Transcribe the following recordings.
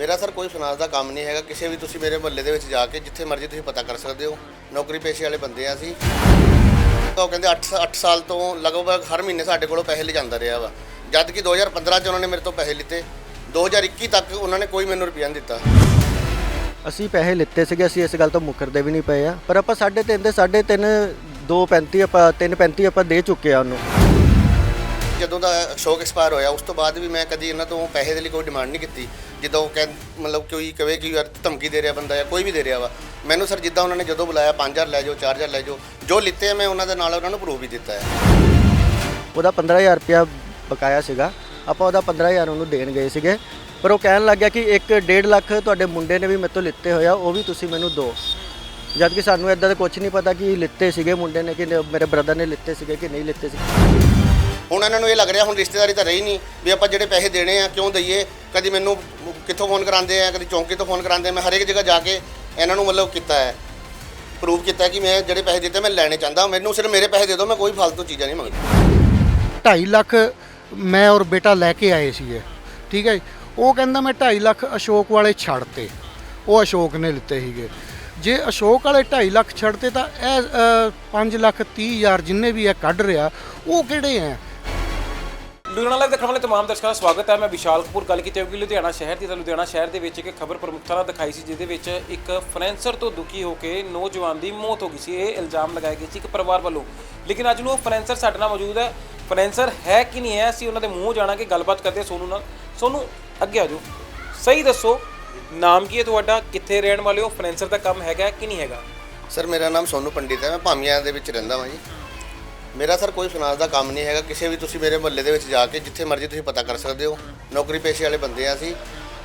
ਮੇਰਾ ਸਰ ਕੋਈ ਫਾਈਨਾਂਸ ਦਾ ਕੰਮ ਨਹੀਂ ਹੈਗਾ ਕਿਸੇ ਵੀ ਤੁਸੀਂ ਮੇਰੇ ਮੁਹੱਲੇ ਦੇ ਵਿੱਚ ਜਾ ਕੇ ਜਿੱਥੇ ਮਰਜ਼ੀ ਤੁਸੀਂ ਪਤਾ ਕਰ ਸਕਦੇ ਹੋ ਨੌਕਰੀ ਪੇਸ਼ੇ ਵਾਲੇ ਬੰਦੇ ਆ ਅਸੀਂ। ਤਾਂ ਉਹ ਕਹਿੰਦੇ 8 8 ਸਾਲ ਤੋਂ ਲਗਭਗ ਹਰ ਮਹੀਨੇ ਸਾਡੇ ਕੋਲੋਂ ਪੈਸੇ ਲੈ ਜਾਂਦਾ ਰਿਹਾ ਵਾ। ਜਦ ਕਿ 2015 ਚ ਉਹਨਾਂ ਨੇ ਮੇਰੇ ਤੋਂ ਪੈਸੇ ਲਿੱਤੇ 2021 ਤੱਕ ਉਹਨਾਂ ਨੇ ਕੋਈ ਮੈਨੂੰ ਰੁਪਈਆ ਨਹੀਂ ਦਿੱਤਾ। ਅਸੀਂ ਪੈਸੇ ਲਿੱਤੇ ਸੀਗੇ ਅਸੀਂ ਇਸ ਗੱਲ ਤੋਂ ਮੁਕਰਦੇ ਵੀ ਨਹੀਂ ਪਏ ਆ। ਪਰ ਆਪਾਂ 3.5 ਦੇ 3.5 2.35 ਆਪਾਂ 3.35 ਆਪਾਂ ਦੇ ਚੁੱਕੇ ਆ ਉਹਨੂੰ। ਜਦੋਂ ਦਾ ਅਸ਼ੋਕ ਐਕਸਪਾਇਰ ਹੋਇਆ ਉਸ ਤੋਂ ਬਾਅਦ ਵੀ ਮੈਂ ਕਦੀ ਇਹਨਾਂ ਤੋਂ ਪੈਸੇ ਦੇ ਲਈ ਕੋਈ ਡਿਮਾਂਡ ਨਹੀਂ ਕੀਤੀ। ਜਿੱਦਾਂ ਉਹ ਕਹਿ, ਮਤਲਬ ਕੋਈ ਕਵੇ ਕਿ ਯਾਰ ਧਮਕੀ ਦੇ ਰਿਹਾ ਬੰਦਾ ਜਾਂ ਕੋਈ ਵੀ ਦੇ ਰਿਹਾ ਵਾ, ਮੈਨੂੰ ਸਰ ਜਿੱਦਾਂ ਉਹਨਾਂ ਨੇ ਜਦੋਂ ਬੁਲਾਇਆ 5000 ਲੈ ਜਾਓ 4000 ਲੈ ਜਾਓ, ਜੋ ਲਿੱਤੇ ਆ ਮੈਂ ਉਹਨਾਂ ਦੇ ਨਾਲ ਉਹਨਾਂ ਨੂੰ ਪ੍ਰੂਫ ਵੀ ਦਿੱਤਾ ਹੈ ਉਹਦਾ 15000 ਰੁਪਇਆ ਬਕਾਇਆ ਸੀਗਾ, ਆਪਾਂ ਉਹਦਾ 15000 ਉਹਨੂੰ ਦੇਣ ਗਏ ਸੀਗੇ। ਪਰ ਉਹ ਕਹਿਣ ਲੱਗ ਗਿਆ ਕਿ 1 1.5 ਲੱਖ ਤੁਹਾਡੇ ਮੁੰਡੇ ਨੇ ਵੀ ਮੇਰੇ ਤੋਂ ਲਿੱਤੇ ਹੋਇਆ ਉਹ ਵੀ ਤੁਸੀਂ ਮੈਨੂੰ ਦਿਓ ਜਦ ਕਿ ਸਾਨੂੰ ਇਦਾਂ ਦਾ ਕੁਝ ਨਹੀਂ ਪਤਾ ਕਿ ਲਿੱਤੇ ਸੀਗੇ ਮੁੰਡੇ ਨੇ ਕਿ ਮੇਰੇ ਬ੍ਰਦਰ ਨੇ ਲਿੱਤੇ ਸੀਗੇ ਕਿ ਨਹੀਂ ਲਿੱਤੇ ਸੀ ਹੁਣ ਇਹਨਾਂ ਨੂੰ ਇਹ ਲੱਗ ਰਿਹਾ, ਹੁਣ ਰਿਸ਼ਤੇਦਾਰੀ ਤਾਂ ਰਹੀ ਨਹੀਂ ਵੀ ਆਪਾਂ ਜਿਹੜੇ ਪੈਸੇ ਦੇਣੇ ਆ, ਕਿਉਂ ਦਈਏ? ਕਦੀ ਮੈਨੂੰ ਕਿੱਥੋਂ ਫੋਨ ਕਰਾਉਂਦੇ ਆ, ਕਦੀ ਚੌਂਕੀ ਤੋਂ ਫੋਨ ਕਰਾਉਂਦੇ ਆ, ਮੈਂ ਹਰੇਕ ਜਗ੍ਹਾ ਜਾ ਕੇ ਇਹਨਾਂ ਨੂੰ ਮਤਲਬ ਕੀਤਾ ਹੈ ਪ੍ਰੂਵ ਕੀਤਾ ਕਿ ਮੈਂ ਜਿਹੜੇ ਪੈਸੇ ਦਿੱਤੇ ਮੈਂ ਲੈਣੇ ਚਾਹੁੰਦਾ, ਮੈਨੂੰ ਸਿਰਫ ਮੇਰੇ ਪੈਸੇ ਦੇ ਦਿਓ, ਮੈਂ ਕੋਈ ਫालतू ਚੀਜ਼ਾਂ ਨਹੀਂ ਮੰਗਦਾ। 2.5 ਲੱਖ ਮੈਂ ਔਰ ਬੇਟਾ ਲੈ ਕੇ ਆਏ ਸੀਗੇ, ਠੀਕ ਹੈ ਜੀ। ਉਹ ਕਹਿੰਦਾ ਮੈਂ 2.5 ਲੱਖ ਅਸ਼ੋਕ ਵਾਲੇ ਛੱਡਤੇ, ਉਹ ਅਸ਼ੋਕ ਨੇ ਲਿੱਤੇ ਸੀਗੇ। ਜੇ ਅਸ਼ੋਕ ਵਾਲੇ 2.5 ਲੱਖ ਛੱਡਤੇ ਤਾਂ ਇਹ 5 ਲੱਖ 30 ਹਜ਼ਾਰ ਜਿੰਨੇ ਵੀ ਇਹ ਕੱਢ ਰਿਹਾ, ਉਹ ਕਿਹੜੇ ਆ ਲੁਧਿਆਣਾ ਲਾਈਵ ਦੇਖਣ ਵਾਲੇ ਤਮਾਮ ਦਰਸ਼ਕਾਂ ਦਾ ਸਵਾਗਤ ਹੈ। ਮੈਂ ਵਿਸ਼ਾਲ ਕਪੂਰ। ਗੱਲ ਕੀਤੀ ਹੋਊਗੀ ਲੁਧਿਆਣਾ ਸ਼ਹਿਰ ਦੀ, ਤਾਂ ਲੁਧਿਆਣਾ ਸ਼ਹਿਰ ਦੇ ਵਿੱਚ ਇੱਕ ਖਬਰ ਪ੍ਰਮੁੱਖਤਾ ਨਾਲ ਦਿਖਾਈ ਸੀ, ਜਿਹਦੇ ਵਿੱਚ ਇੱਕ ਫਰੈਂਸਰ ਤੋਂ ਦੁਖੀ ਹੋ ਕੇ ਨੌਜਵਾਨ ਦੀ ਮੌਤ ਹੋ ਗਈ ਸੀ। ਇਹ ਇਲਜ਼ਾਮ ਲਗਾਏ ਗਏ ਸੀ ਇੱਕ ਪਰਿਵਾਰ ਵੱਲੋਂ। ਲੇਕਿਨ ਅੱਜ ਨੂੰ ਉਹ ਫਰੈਂਸਰ ਸਾਡੇ ਨਾਲ ਮੌਜੂਦ ਹੈ। ਫਰੈਂਸਰ ਹੈ ਕਿ ਨਹੀਂ ਹੈ, ਅਸੀਂ ਉਹਨਾਂ ਦੇ ਮੂੰਹ ਜਾਣਾਂਗੇ। ਗੱਲਬਾਤ ਕਰਦੇ ਹਾਂ ਸੋਨੂ ਨਾਲ। ਸੋਨੂ, ਅੱਗੇ ਆ ਜਾਓ। ਸਹੀ ਦੱਸੋ, ਨਾਮ ਕੀ ਹੈ ਤੁਹਾਡਾ? ਕਿੱਥੇ ਰਹਿਣ ਵਾਲੇ ਹੋ? ਫਰੈਂਸਰ ਦਾ ਕੰਮ ਹੈਗਾ ਕਿ ਨਹੀਂ ਹੈਗਾ? ਸਰ, ਮੇਰਾ ਨਾਮ ਸੋਨੂ ਪੰਡਿਤ ਹੈ। ਮੈਂ ਭਾਮੀਆਂ ਦੇ ਵਿੱਚ ਰਹਿੰਦਾ ਹਾਂ ਜੀ। ਮੇਰਾ ਸਰ ਕੋਈ ਫਾਈਨਾਂਸ ਦਾ ਕੰਮ ਨਹੀਂ ਹੈਗਾ। ਕਿਸੇ ਵੀ ਤੁਸੀਂ ਮੇਰੇ ਮੁਹੱਲੇ ਦੇ ਵਿੱਚ ਜਾ ਕੇ ਜਿੱਥੇ ਮਰਜ਼ੀ ਤੁਸੀਂ ਪਤਾ ਕਰ ਸਕਦੇ ਹੋ। ਨੌਕਰੀ ਪੇਸ਼ੇ ਵਾਲੇ ਬੰਦੇ ਆ ਅਸੀਂ।